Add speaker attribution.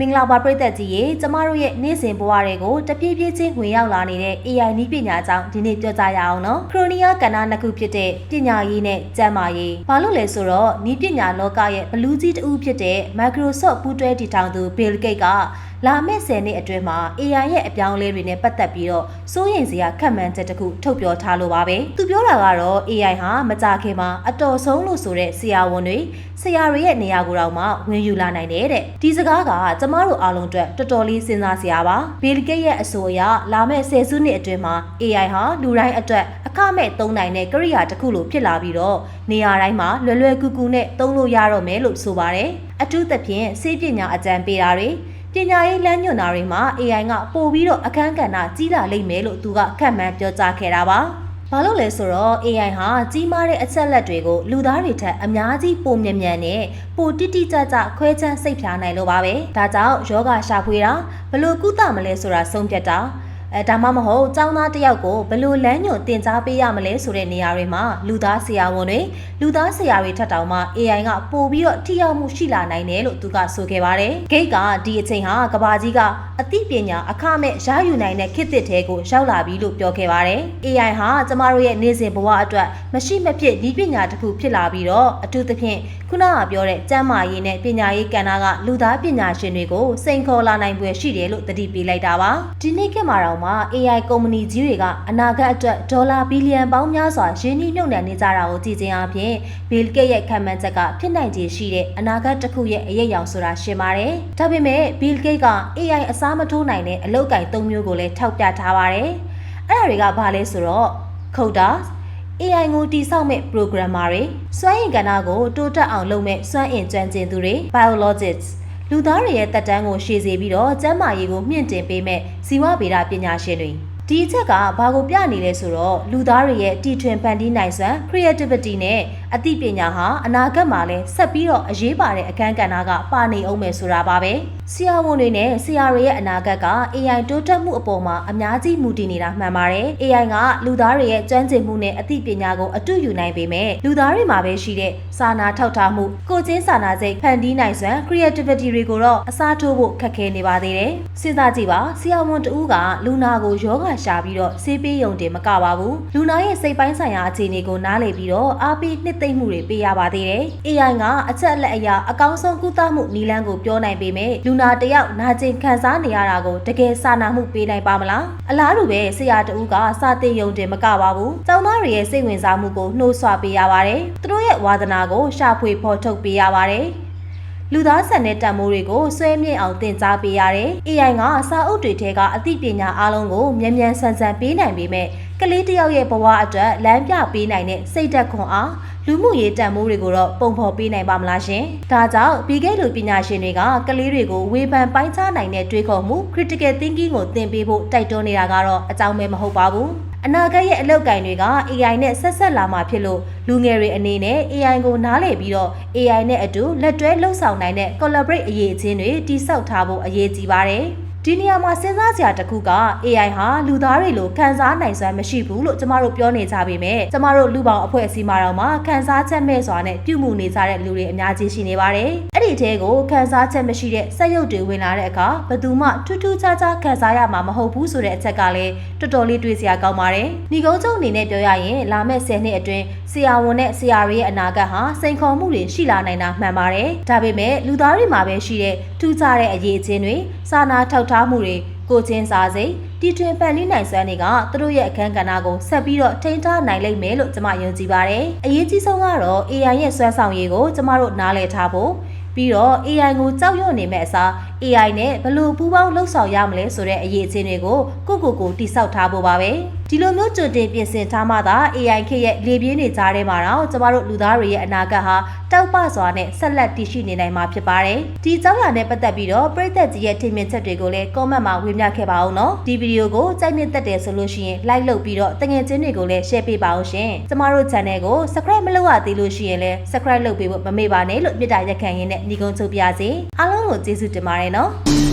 Speaker 1: မင်္ဂလာပါပရိသတ်ကြီးရေကျမတို့ရဲ့နေ့စဉ်ဘဝတွေကိုတပြေးပြေးချင်းဝင်ရောက်လာနေတဲ့ AI နည်းပညာအကြောင်းဒီနေ့ပြောကြရအောင်နော်ခရိုနီယာကဏ္ဍနှစ်ခုဖြစ်တဲ့ပညာရေးနဲ့ကျန်းမာရေးဘာလို့လဲဆိုတော့နည်းပညာလောကရဲ့ဘလူးကြီးတဦးဖြစ်တဲ့ Microsoft ပူးတွဲတည်ထောင်သူ Bill Gates က လာမယ့်10နှစ်အတွင်းမှာ AI ရဲ့အပြောင်းအလဲတွေနဲ့ပတ်သက်ပြီးတော့စိုးရိမ်စရာခက်မှန်းချက်တစ်ခုထုတ်ပြောထားလို့ပါပဲသူပြောတာကတော့ AI ဟာမကြခင်မှာအတော်ဆုံးလို့ဆိုတဲ့ဆရာဝန်တွေဆရာတွေရဲ့နေရာကိုတော့မှဝင်ယူလာနိုင်တယ်တဲ့ဒီစကားကကျမတို့အားလုံးအတွက်တော်တော်လေးစဉ်းစားစရာပါ Bill Gates ရဲ့အဆိုအရလာမယ့်10စုနှစ်အတွင်းမှာ AI ဟာလူတိုင်းအတွက်အခမဲ့သုံးနိုင်တဲ့ကိရိယာတစ်ခုလိုဖြစ်လာပြီးတော့နေရာတိုင်းမှာလွယ်လွယ်ကူကူနဲ့သုံးလို့ရတော့မယ်လို့ဆိုပါတယ်အထူးသဖြင့်စေပညာအကြံပေးတာတွေ ပညာရေးလမ်းညွှန်တာတွေမှာ AI ကပို့ပြီးတော့အခန်းကဏ္ဍကြီးလာလိမ့်မယ်လို့သူကခန့်မှန်းပြောကြားခဲ့တာပါ။ဘာလို့လဲဆိုတော့ AI ဟာကြီးမားတဲ့အချက်လက်တွေကိုလူသားတွေထက်အများကြီးပိုမြန်မြန်နဲ့ပိုတိတိကျကျခွဲခြမ်းစိတ်ဖြာနိုင်လို့ပါပဲ။ဒါကြောင့်ယောဂရှာဖွေတာဘလို့ကုသမလဲဆိုတာဆုံးဖြတ်တာ အဲဒါမှမဟုတ်ចောင်းသားတယောက်ကိုဘလို့လမ်းညွှန်တင် जा ပေးရမလဲဆိုတဲ့နေရာတွေမှာလူသားဆရာဝန်တွေလူသားဆရာတွေထက်တောင်မှ AI ကပို့ပြီးတော့ထိရောက်မှုရှိလာနိုင်တယ်လို့သူကဆိုခဲ့ပါတယ်။ Gate ကဒီအချိန်ဟာကဘာကြီးကအသိပညာအခမဲ့ရယူနိုင်တဲ့ခေတ်သစ်ထဲကိုရောက်လာပြီလို့ပြောခဲ့ပါတယ်။ AI ဟာကျမတို့ရဲ့နေ့စဉ်ဘဝအတွက်မရှိမဖြစ်ဤပညာတစ်ခုဖြစ်လာပြီးတော့အထူးသဖြင့်ခုနကပြောတဲ့ကျန်းမာရေးနဲ့ပညာရေးကဏ္ဍကလူသားပညာရှင်တွေကိုစိန်ခေါ်လာနိုင်ပွဲရှိတယ်လို့သတိပေးလိုက်တာပါဒီနေ့ခေတ်မှာတော့မှ AI ကုမ္ပဏီကြီးတွေကအနာဂတ်အတွက်ဒေါ်လာဘီလီယံပေါင်းများစွာရင်းနှီးမြှုပ်နှံနေကြတာကိုကြည့်ခြင်းအပြင် Bill Gates ရဲ့ခံမှန်းချက်ကဖြစ်နိုင်ခြေရှိတဲ့အနာဂတ်တစ်ခုရဲ့အရေးအယောင်ဆိုတာရှင်းပါတယ်ဒါပေမဲ့ Bill Gates က AI အစားမထိုးနိုင်တဲ့အလောက်ကိုင်၃မျိုးကိုလည်းထောက်ပြထားပါတယ်အဲ့ဒါတွေကဘာလဲဆိုတော့ coders AI ကိုတိစောက်မဲ့ programmer တွေစွမ်းအင်ကဏ္ဍကိုတိုးတက်အောင်လုပ်မဲ့စွမ်းအင်ကျွမ်းကျင်သူတွေ biologists လူသားတွေရဲ့တက်တန်းကိုရှေ့စေပြီးတော့ကျန်းမာရေးကိုမြင့်တင်ပေးမဲ့ဇီဝဗေဒပညာရှင်တွေ ဒီအချက်ကဘာကိုပြနေလဲဆိုတော့လူသားတွေရဲ့တီထွင်ဖန်တီးနိုင်စွမ်း creativity နဲ့အသိပညာဟာအနာဂတ်မှာလည်းဆက်ပြီးတော့အရေးပါတဲ့အခန်းကဏ္ဍကပါနေအောင်မယ်ဆိုတာပါပဲဆရာဝန်တွေနဲ့ဆရာတွေရဲ့အနာဂတ်က AI တိုးတက်မှုအပေါ်မှာအများကြီးမူတည်နေတာမှန်ပါတယ် AI ကလူသားတွေရဲ့ကျွမ်းကျင်မှုနဲ့အသိပညာကိုအတူယူနိုင်ပေမဲ့လူသားတွေမှာပဲရှိတဲ့စာနာထောက်ထားမှုကိုချင်းစာနာစိတ်ဖန်တီးနိုင်စွမ်း creativity တွေကိုတော့အစားထိုးဖို့ခက်ခဲနေပါသေးတယ်စဉ်းစားကြည့်ပါဆရာဝန်တဦးကလူနာကိုယောဂရှာပြီးတော့ဆေးပေးယုံတင်မကပါဘူးလူနာရဲ့စိတ်ပိုင်းဆိုင်ရာအခြေအနေကိုနားလည်ပြီးတော့အားပေးနှစ်သိမ့်မှုတွေပေးရပါသေးတယ် AI ကအချက်အလက်အရာအကောင်းဆုံးကုသမှုနည်းလမ်းကိုပြောနိုင်ပေမဲ့လူနာတယောက်နာကျင်ခံစားနေရတာကိုတကယ်စာနာမှုပေးနိုင်ပါမလားအလားတူပဲဆရာတဦးကစာတင်ယုံတင်မကပါဘူးကျောင်းသားတွေရဲ့စိတ်ဝင်စားမှုကိုနှိုးဆွပေးရပါတယ်သူတို့ရဲ့ဝါသနာကိုရှာဖွေဖော်ထုတ်ပေးရပါတယ် လူသားဆန်တဲ့တံမိုးတွေကိုဆွဲမြင့်အောင်တင် जा ပေးရတယ်။ AI ကစာအုပ်တွေထဲကအသိပညာအလုံးကိုမြန်မြန်ဆန်ဆန်ပေးနိုင်ပေမဲ့ကလေးတစ်ယောက်ရဲ့ဘဝအတွက်လမ်းပြပေးနိုင်တဲ့စိတ်ဓာတ်ခွန်အားလူမှုရေးတန်မိုးတွေကိုတော့ပုံဖော်ပေးနိုင်ပါမလားရှင်။ဒါကြောင့်ပြီးခဲ့လူပညာရှင်တွေကကလေးတွေကိုဝေဖန်ပိုင်းခြားနိုင်တဲ့တွေးခေါ်မှု critical thinking ကိုသင်ပေးဖို့တိုက်တွန်းနေတာကတော့အကြောင်းပဲမဟုတ်ပါဘူး။ အနာဂတ်ရဲ့အလောက်ကင်တွေက AI နဲ့ဆက်ဆက်လာမှာဖြစ်လို့လူငယ်တွေအနေနဲ့ AI ကိုနားလည်ပြီးတော့ AI နဲ့အတူလက်တွဲလှုပ်ဆောင်နိုင်တဲ့ collaborate အရေးအချင်းတွေတိစောက်ထားဖို့အရေးကြီးပါတယ်။ဒီနေရာမှာစဉ်းစားစရာတစ်ခုက AI ဟာလူသားတွေလိုခံစားနိုင်စွမ်းမရှိဘူးလို့ကျမတို့ပြောနေကြပေမဲ့ကျမတို့လူပေါင်းအဖွဲ့အစည်းမှာတော့မှခံစားချက်မဲ့စွာနဲ့ပြုမှုနေကြတဲ့လူတွေအများကြီးရှိနေပါတယ်။အဲ့ ဒီထဲကိုခံစားချက်မရှိတဲ့စက်ရုပ်တွေဝင်လာတဲ့အခါဘယ်သူမှထူးထူးခြားခြားခံစားရမှာမဟုတ်ဘူးဆိုတဲ့အချက်ကလည်းတော်တော်လေးတွေးစရာကောင်းပါတယ်။ညီကုန်းချုပ်အနေနဲ့ပြောရရင်လာမယ့်10နှစ်အတွင်းဆရာဝန်နဲ့ဆရာတွေရဲ့အနာဂတ်ဟာစိန်ခေါ်မှုတွေရှိလာနိုင်တာမှန်ပါတယ်။ဒါပေမဲ့လူသားတွေမှာပဲရှိတဲ့ထူးခြားတဲ့အရေးအချင်းတွေစာနာထောက်ထားမှုတွေကိုချင်းစာစိတ်တီထွင်ပန်နှီးနိုင်စွမ်းတွေကသူတို့ရဲ့အခန်းကဏ္ဍကိုဆက်ပြီးတော့ထိန်းထားနိုင်လိမ့်မယ်လို့ကျွန်မယုံကြည်ပါတယ်။အရေးကြီးဆုံးကတော့ AI ရဲ့စွမ်းဆောင်ရည်ကိုကျွန်မတို့နားလည်ထားဖို့ ပြီးတော့ AI ကိုကြောက်ရွံ့နေမဲ့အစား AI နဲ့ဘယ်လိုပူးပေါင်းလှုပ်ဆောင်ရမလဲဆိုတဲ့အရေးအချင်းတွေကိုကိုကိုကိုတိဆောက်ထားဖို့ပါပဲဒီလိုမျိုးကြိုတင်ပြင်ဆင်ထားမှသာ AI ခေတ်ရဲ့လေပြင်းတွေကြားထဲမှာတော့ကျမတို့လူသားတွေရဲ့အနာဂတ်ဟာတောက်ပစွာနဲ့ဆက်လက်တည်ရှိနေနိုင်မှာဖြစ်ပါတယ်ဒီအကြောင်းအရာနဲ့ပတ်သက်ပြီးတော့ပရိသတ်ကြီးရဲ့ထင်မြင်ချက်တွေကိုလည်း comment မှာဝေမျှခဲ့ပါအောင်နော်ဒီဗီဒီယိုကိုကြိုက်နှစ်သက်တယ်ဆိုလို့ရှိရင် like လုပ်ပြီးတော့တငယ်ချင်းတွေကိုလည်း share ပေးပါအောင်ရှင်ကျမတို့ channel ကို subscribe မလုပ်ရသေးလို့ရှိရင်လည်း subscribe လုပ်ပေးဖို့မမေ့ပါနဲ့လို့မြစ်တာရက်ခံရင်းနဲ့ညီကုန်းချုပ်ပြစေအားလုံးကိုကျေးဇူးတင်ပါတယ်နော်